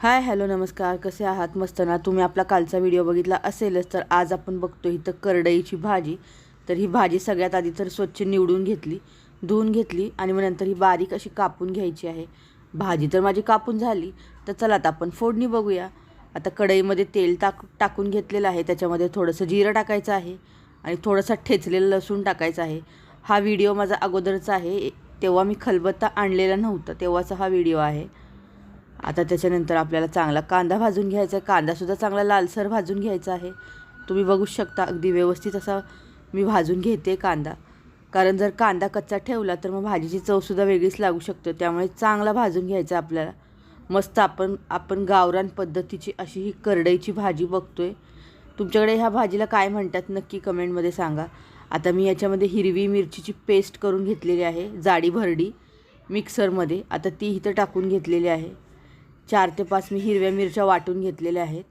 Hi hello नमस्कार. कसे आहात? मस्त ना? तुम्ही आपला कालचा व्हिडिओ बघितला असेलच तर आज आपण बघतो इथं करडईची भाजी. तर ही भाजी सगळ्यात आधी तर स्वच्छ निवडून घेतली धुवून घेतली आणि मग नंतर ही बारीक अशी कापून घ्यायची आहे. भाजी तर माझी कापून झाली. तर चला आता आपण फोडणी बघूया. आता कढईमध्ये तेल टाक टाकून घेतलेलं आहे. त्याच्यामध्ये थोडंसं जिरं टाकायचं आहे आणि थोडंसं ठेचलेलं लसूण टाकायचं आहे. हा व्हिडिओ माझा अगोदरचा आहे. तेव्हा मी खलबत्ता आणलेला नव्हता. तेव्हाचा हा व्हिडिओ आहे. आता त्याच्यानंतर आपल्याला चांगला कांदा भाजून घ्यायचा आहे. कांदासुद्धा चांगला लालसर भाजून घ्यायचा आहे. तुम्ही बघू शकता अगदी व्यवस्थित असा मी भाजून घेते कांदा. कारण जर कांदा कच्चा ठेवला तर मग भाजीची चवसुद्धा वेगळीच लागू शकते. त्यामुळे चांगला भाजून घ्यायचा आपल्याला. मस्त आपण आपण गावरान पद्धतीची अशी ही करडईची भाजी बघतो आहे तुमच्याकडे ह्या भाजीला काय म्हणतात नक्की कमेंटमध्ये सांगा. आता मी याच्यामध्ये हिरवी मिरचीची पेस्ट करून घेतलेली आहे जाडी भरडी मिक्सरमध्ये. आता ती इथं टाकून घेतलेली आहे. चार ते पाच मी हिरव्या मिरच्या वाटून घेतलेल्या आहेत.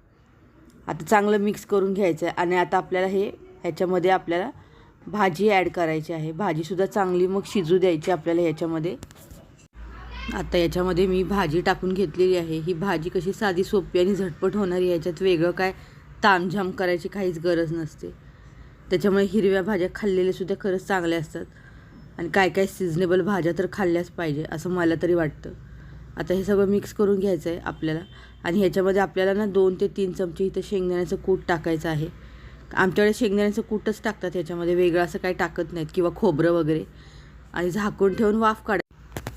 आता चांगलं मिक्स करून घ्यायचं आहे आणि आता आपल्याला हे ह्याच्यामध्ये आपल्याला भाजी ॲड करायची आहे. भाजीसुद्धा चांगली मग शिजू द्यायची आपल्याला ह्याच्यामध्ये. आता याच्यामध्ये मी भाजी टाकून घेतलेली आहे. ही भाजी कशी साधी सोपी आणि झटपट होणारी ह्याच्यात याच्यात वेगळं काय तामझाम करायची काहीच गरज नसते. त्याच्यामुळे हिरव्या भाज्या खाल्लेल्यासुद्धा खरंच चांगल्या असतात. आणि काय काय सिजनेबल भाज्या तर खाल्ल्याच पाहिजे असं मला तरी वाटतं. आता हे सगळं मिक्स करून घ्यायचं आहे आपल्याला. आणि ह्याच्यामध्ये आपल्याला ना दोन ते तीन चमचे इथं शेंगदाण्याचं कूट टाकायचं आहे. आमच्याकडे शेंगदाण्याचं कूटच टाकतात ह्याच्यामध्ये. वेगळं असं काही टाकत नाहीत किंवा खोबरं वगैरे. आणि झाकून ठेवून वाफ काढा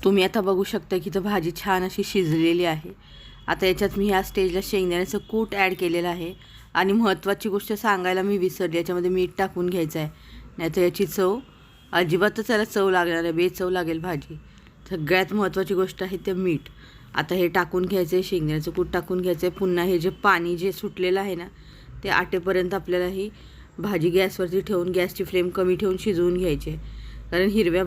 तुम्ही आता बघू शकता की इथं भाजी छान अशी शिजलेली आहे. आता याच्यात मी ह्या स्टेजला शेंगदाण्याचं कूट ॲड केलेलं आहे. आणि महत्त्वाची गोष्ट सांगायला मी विसरली. याच्यामध्ये मीठ टाकून घ्यायचं आहे नाहीतर याची चव अजिबातच त्याला चव लागणार आहे बेचव लागेल भाजी. सगळ्यात महत्त्वाची गोष्ट आहे ते मीठ. आता हे टाकून घ्यायचं आहे शेंगण्याचं कूट टाकून घ्यायचं आहे पुन्हा हे जे पाणी जे सुटलेलं आहे ना ते आटेपर्यंत आपल्याला ही भाजी गॅसवरती ठेवून गॅसची फ्लेम कमी ठेवून शिजवून घ्यायची आहे. कारण हिरव्या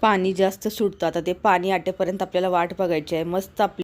पाणी जास्त सुटतं. आता ते पाणी आटेपर्यंत आपल्याला वाट बघायची आहे. मस्त आपली